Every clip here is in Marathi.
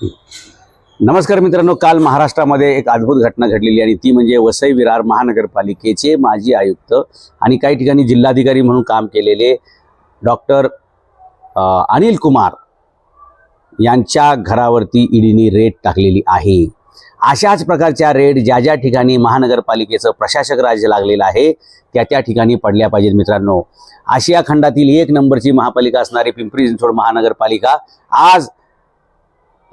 नमस्कार मित्रांनो काल महाराष्ट्रामध्ये एक अद्भुत घटना घडलेली आणि ती म्हणजे वसई विरार महानगरपालिकेचे माजी आयुक्त आणि काही ठिकाणी जिल्हाधिकारी म्हणून काम केलेले डॉक्टर अनिल कुमार यांच्या घरावरती ईडीने रेड टाकलेली आहे. अशाच प्रकारच्या रेड ज्या ज्या ठिकाणी महानगरपालिकेचं प्रशासक राज्य लागलेलं आहे त्या त्या ठिकाणी पडल्या पाहिजेत मित्रांनो. आशिया खंडातील एक नंबरची महापालिका असणारी पिंपरी चिंचवड महानगरपालिका आज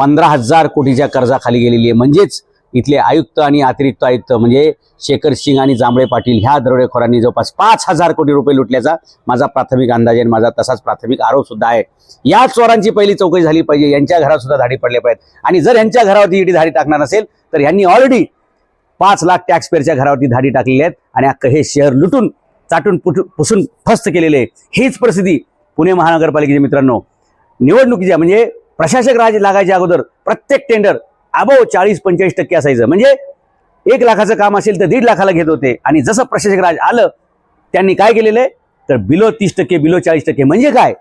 पंधरा हजार कोटीच्या कर्जाखाली गेलेली आहे. म्हणजेच इथले आयुक्त आणि अतिरिक्त आयुक्त म्हणजे शेखर सिंग आणि जांभळे पाटील ह्या दरोडेखोरांनी जवळपास पाच हजार कोटी रुपये लुटल्याचा माझा प्राथमिक अंदाज आहे आणि माझा तसाच प्राथमिक आरोप सुद्धा आहे. या चोरांची पहिली चौकशी झाली पाहिजे. यांच्या घरात सुद्धा धाडी पडल्या पाहिजेत. आणि जर यांच्या घरावरती ईडी धाडी टाकणार नसेल तर यांनी ऑलरेडी पाच लाख टॅक्स पेअरच्या घरावरती धाडी टाकलेली आहेत आणि अख्खं हे शहर लुटून चाटून पुसून फस्त केलेले आहे. हीच परिस्थिती पुणे महानगरपालिकेच्या मित्रांनो. निवडणुकीच्या म्हणजे प्रशासक राज लागायच्या अगोदर प्रत्येक टेंडर अबो चाळीस पंचेचाळीस टक्के असायचं. म्हणजे एक लाखाचं काम असेल तर दीड लाखाला घेत होते. आणि जसं प्रशासक राज आलं त्यांनी काय केलेलं आहे? तर बिलो तीस टक्के बिलो चाळीस टक्के. म्हणजे काय?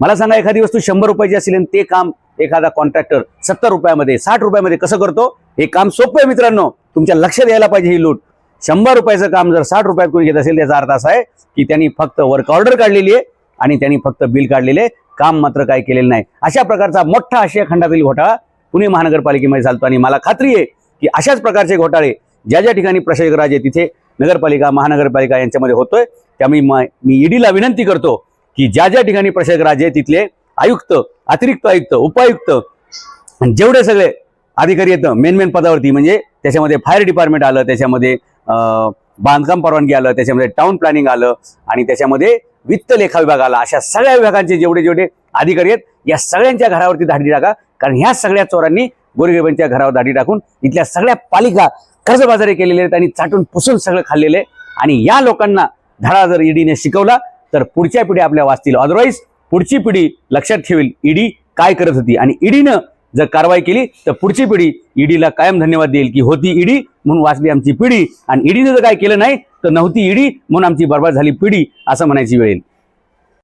मला सांगा एखादी वस्तू शंभर रुपयाची असेल आणि ते काम एखादा कॉन्ट्रॅक्टर सत्तर रुपयामध्ये साठ रुपयामध्ये कसं करतो? हे काम सोपं आहे मित्रांनो. तुमच्या लक्षात यायला पाहिजे ही लूट शंभर रुपयाचं काम जर साठ रुपयात कोणी घेत असेल त्याचा अर्थ असा आहे की त्यांनी फक्त वर्क ऑर्डर काढलेली आहे. आणि त्यांनी फक्त बिल काढलेले काम मात्र काय केलेलं नाही. अशा प्रकारचा मोठा आशिया खंडातील घोटाळा पुणे महानगरपालिकेमध्ये चालतो. आणि मला खात्री आहे की अशाच प्रकारचे घोटाळे ज्या ज्या ठिकाणी प्रशासक राज आहे तिथे नगरपालिका महानगरपालिका यांच्यामध्ये होतोय. त्यामुळे मी ईडीला विनंती करतो की ज्या ज्या ठिकाणी प्रशासक राज आहे तिथले आयुक्त अतिरिक्त आयुक्त उपायुक्त जेवढे सगळे अधिकारी येतं मेन मेन पदावरती म्हणजे त्याच्यामध्ये फायर डिपार्टमेंट आलं त्याच्यामध्ये बांधकाम परवानगी आलं त्याच्यामध्ये टाउन प्लॅनिंग आलं आणि त्याच्यामध्ये वित्त लेखा विभागाला अशा सगळ्या विभागांचे जेवढे जेवढे अधिकारी आहेत या सगळ्यांच्या घरावरती धाडी टाका. कारण ह्या सगळ्या चोरांनी गोरगरिबांच्या घरावर धाडी टाकून इथल्या सगळ्या पालिका कर्जबाजारी केलेले आहेत आणि चाटून पुसून सगळं खाल्लेले आणि या लोकांना धडा जर ईडीने शिकवला तर पुढच्या पिढी आपल्या वाचतील. अदरवाईज पुढची पिढी लक्षात ठेवेल ईडी काय करत होती. आणि ईडीनं जर कारवाई केली तर पुढची पिढी ईडीला कायम धन्यवाद देईल की होती ईडी. म्हणून वाचली आमची पिढी. आणि ईडीने जर काय केलं नाही तर नव्हती ईडी म्हणून आमची बर्बाद झाली पिढी असं म्हणायची वेळ